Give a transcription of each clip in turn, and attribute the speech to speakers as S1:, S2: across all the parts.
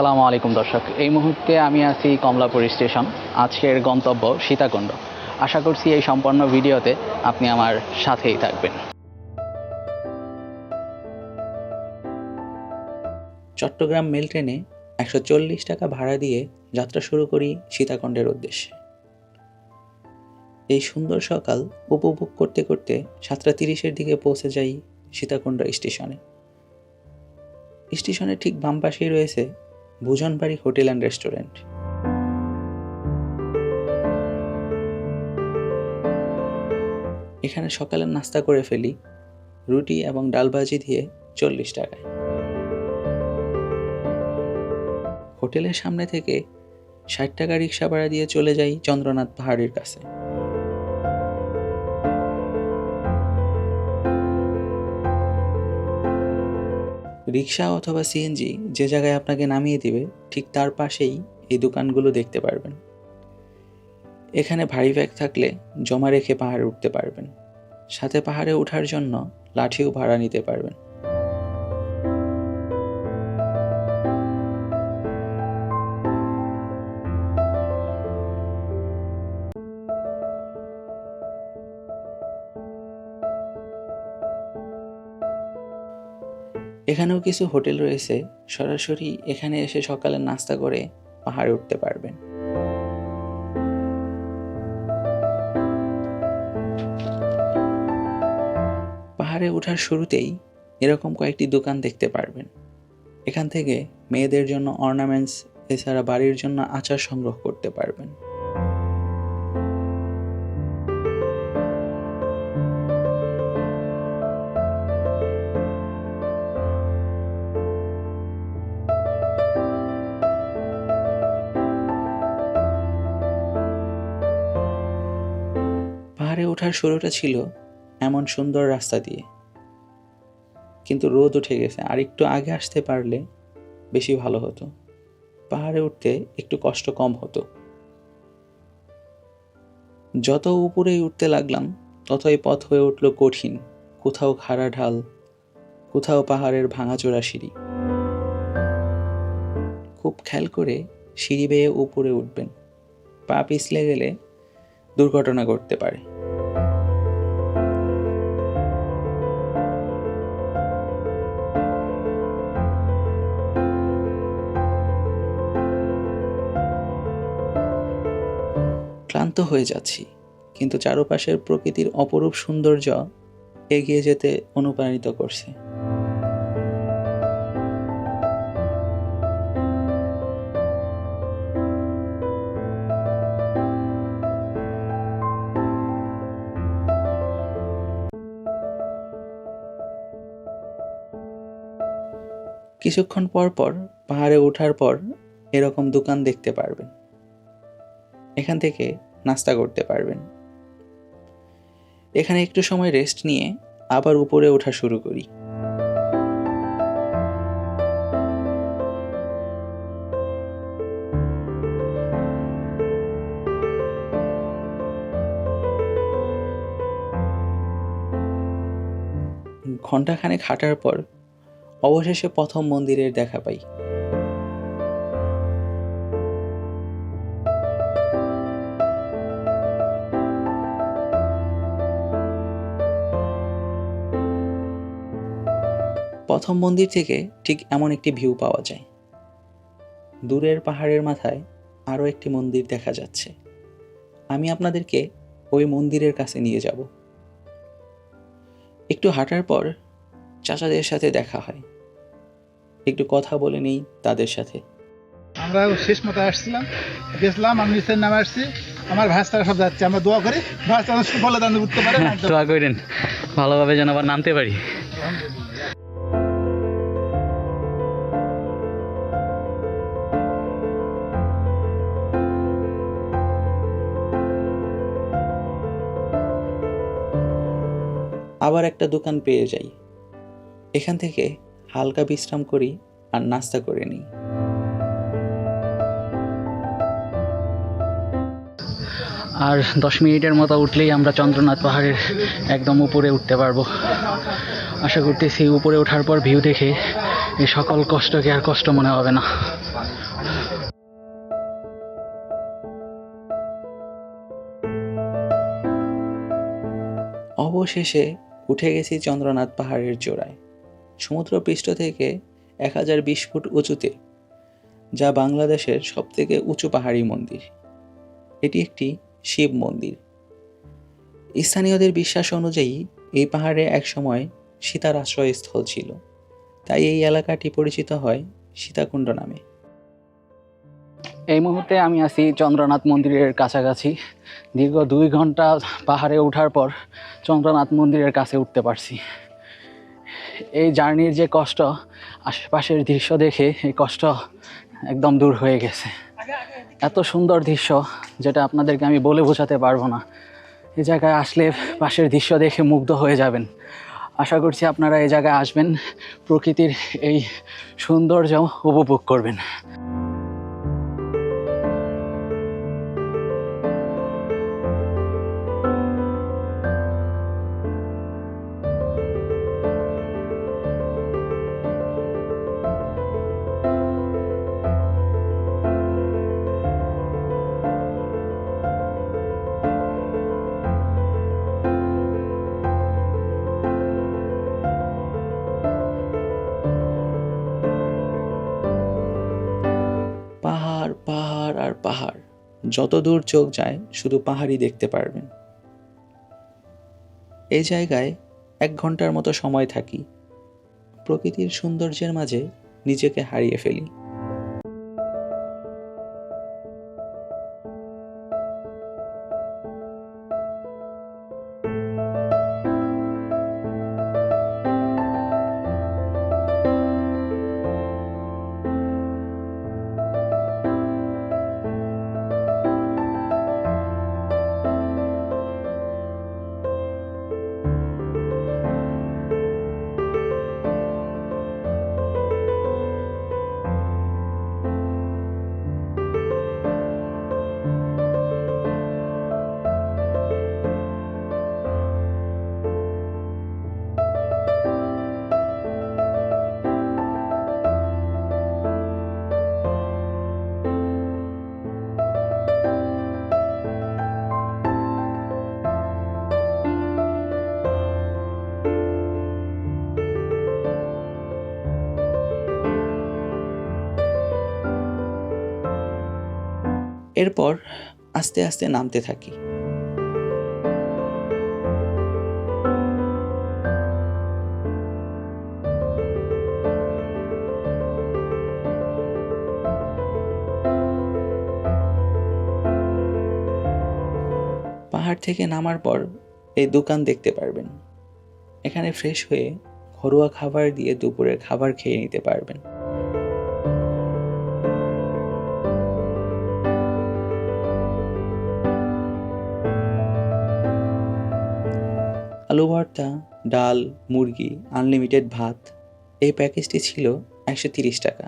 S1: আসসালামু আলাইকুম দর্শক। এই মুহূর্তে আমি আছি কমলাপুর স্টেশন। আজকের গন্তব্য সীতাকুণ্ড। আশা করছি এই সম্পূর্ণ ভিডিওতে আপনি আমার সাথেই থাকবেন। চট্টগ্রাম মেল ট্রেনে একশো চল্লিশ টাকা ভাড়া দিয়ে যাত্রা শুরু করি সীতাকুণ্ডের উদ্দেশ্যে। এই সুন্দর সকাল উপভোগ করতে করতে সাতটা তিরিশের দিকে পৌঁছে যাই সীতাকুণ্ড স্টেশনে। স্টেশনের ঠিক বাম পাশেই রয়েছে ভুজনবাড়ি হোটেল অ্যান্ড রেস্টুরেন্ট। এখানে সকালের নাস্তা করে ফেলি, রুটি এবং ডাল ভাজি দিয়ে চল্লিশ টাকায়। হোটেলের সামনে থেকে ষাট টাকা রিক্সা ভাড়া দিয়ে চলে যাই চন্দ্রনাথ পাহাড়ের কাছে। রিক্সা অথবা সিএনজি যে জায়গায় আপনাকে নামিয়ে দেবে, ঠিক তার পাশেই এই দোকানগুলো দেখতে পারবেন। এখানে ভারী ব্যাগ থাকলে জমা রেখে পাহাড়ে উঠতে পারবেন। সাথে পাহাড়ে ওঠার জন্য লাঠিও ভাড়া নিতে পারবেন। এখানেও কিছু হোটেল রয়েছে, সরাসরি এখানে এসে সকালে নাস্তা করে পাহাড়ে উঠতে পারবেন। পাহাড়ে ওঠার শুরুতেই এরকম কয়েকটি দোকান দেখতে পারবেন। এখান থেকে মেয়েদের জন্য অর্নামেন্টস এছাড়া বাড়ির জন্য আচার সংগ্রহ করতে পারবেন। ওঠার শুরুটা ছিল এমন সুন্দর রাস্তা দিয়ে। কিন্তু রোদ উঠে গেছে, আর একটু আগে আসতে পারলে বেশি ভালো হতো। পাহাড়ে উঠতে একটু কষ্ট কম হতো। যত উপরেই উঠতে লাগলাম, ততই পথ হয়ে উঠল কঠিন, কোথাও খাড়া ঢাল, কোথাও পাহাড়ের ভাঙাচোরা সিঁড়ি। খুব খেয়াল করে সিঁড়ি বেয়ে উপরে উঠবেন। পা পিছলে গেলে দুর্ঘটনা ঘটতে পারে। ক্লান্ত হয়ে যাচ্ছি, কিন্তু চারপাশের প্রকৃতির অপরূপ সৌন্দর্য এগিয়ে যেতে অনুপ্রাণিত করছে। কিছুক্ষণ পর পর পাহাড়ে ওঠার পর এরকম দোকান দেখতে পারবেন। এখান থেকে নাস্তা করতে পারবেন। এখানে একটু সময় রেস্ট নিয়ে আবার উপরে ওঠা শুরু করি। ঘন্টাখানেক হাঁটার পর অবশেষে প্রথম মন্দিরের দেখা পাই। প্রথম মন্দির থেকে ঠিক এমন একটি ভিউ পাওয়া যায়। দূরের পাহাড়ের মাথায় আরও একটি মন্দির দেখা যাচ্ছে। আমি আপনাদেরকে ওই মন্দিরের কাছে নিয়ে যাব। একটু হাঁটার পর চাচাদের সাথে দেখা হয়। একটু কথা বলে নেই তাদের সাথে।
S2: আমরা শেষ মতো আসছিলাম। গেছিলাম আমি নিচের নামে আসছি। আমার ভাস্তারা সব যাচ্ছে আমরা দোয়া করি। ভাস্তারা বলে দান উঠতে পারে না।
S1: দোয়া করেন। ভালোভাবে যেন আবার নামতে পারি। আবার একটা দোকান পেয়ে যাই। এখান থেকে হালকা বিশ্রাম করি আর নাস্তা করে নিই। আর দশ মিনিটের মতো উঠলেই আমরা চন্দ্রনাথ পাহাড়ের একদম উপরে উঠতে পারব। আশা করতেছি উপরে ওঠার পর ভিউ দেখে এই সকল কষ্টকে আর কষ্ট মনে হবে না। অবশেষে উঠে গেছি চন্দ্রনাথ পাহাড়ের চূড়ায়। সমুদ্র পৃষ্ঠ থেকে এক হাজার বিশ ফুট উঁচুতে, যা বাংলাদেশের সবথেকে উঁচু পাহাড়ি মন্দির। এটি একটি শিব মন্দির। স্থানীয়দের বিশ্বাস অনুযায়ী, এই পাহাড়ে একসময় সীতার আশ্রয়স্থল ছিল। তাই এই এলাকাটি পরিচিত হয় সীতাকুণ্ড নামে।
S3: এই মুহূর্তে আমি আছি চন্দ্রনাথ মন্দিরের কাছাকাছি। দীর্ঘ দুই ঘণ্টা পাহাড়ে ওঠার পর চন্দ্রনাথ মন্দিরের কাছে উঠতে পারছি। এই জার্নির যে কষ্ট, আশেপাশের দৃশ্য দেখে এই কষ্ট একদম দূর হয়ে গেছে। এত সুন্দর দৃশ্য, যেটা আপনাদেরকে আমি বলে বোঝাতে পারব না। এই জায়গায় আসলে পাশের দৃশ্য দেখে মুগ্ধ হয়ে যাবেন। আশা করছি আপনারা এই জায়গায় আসবেন। প্রকৃতির এই সৌন্দর্য উপভোগ করবেন।
S1: যত দূর চোখ যায়, শুধু পাহাড়ই দেখতে পারবেন। এই জায়গায় এক ঘণ্টার মতো সময় থাকি। প্রকৃতির সৌন্দর্যের মাঝে নিজেকে হারিয়ে ফেলি। এরপর আস্তে আস্তে নামতে থাকি। পাহাড় থেকে নামার পর এই দোকান দেখতে পারবেন। এখানে ফ্রেশ হয়ে ঘরোয়া খাবার দিয়ে দুপুরের খাবার খেয়ে নিতে পারবেন। আলু ভর্তা ডাল, মুরগি, আনলিমিটেড ভাত, এই প্যাকেজটি ছিল একশো তিরিশ টাকা।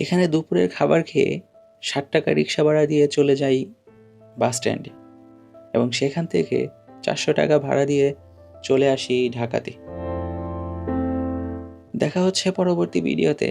S1: এখানে দুপুরের খাবার খেয়ে ষাট টাকা রিক্সা ভাড়া দিয়ে চলে যাই বাস স্ট্যান্ডে এবং সেখান থেকে চারশো টাকা ভাড়া দিয়ে চলে আসি ঢাকাতে। দেখা হচ্ছে পরবর্তী ভিডিওতে।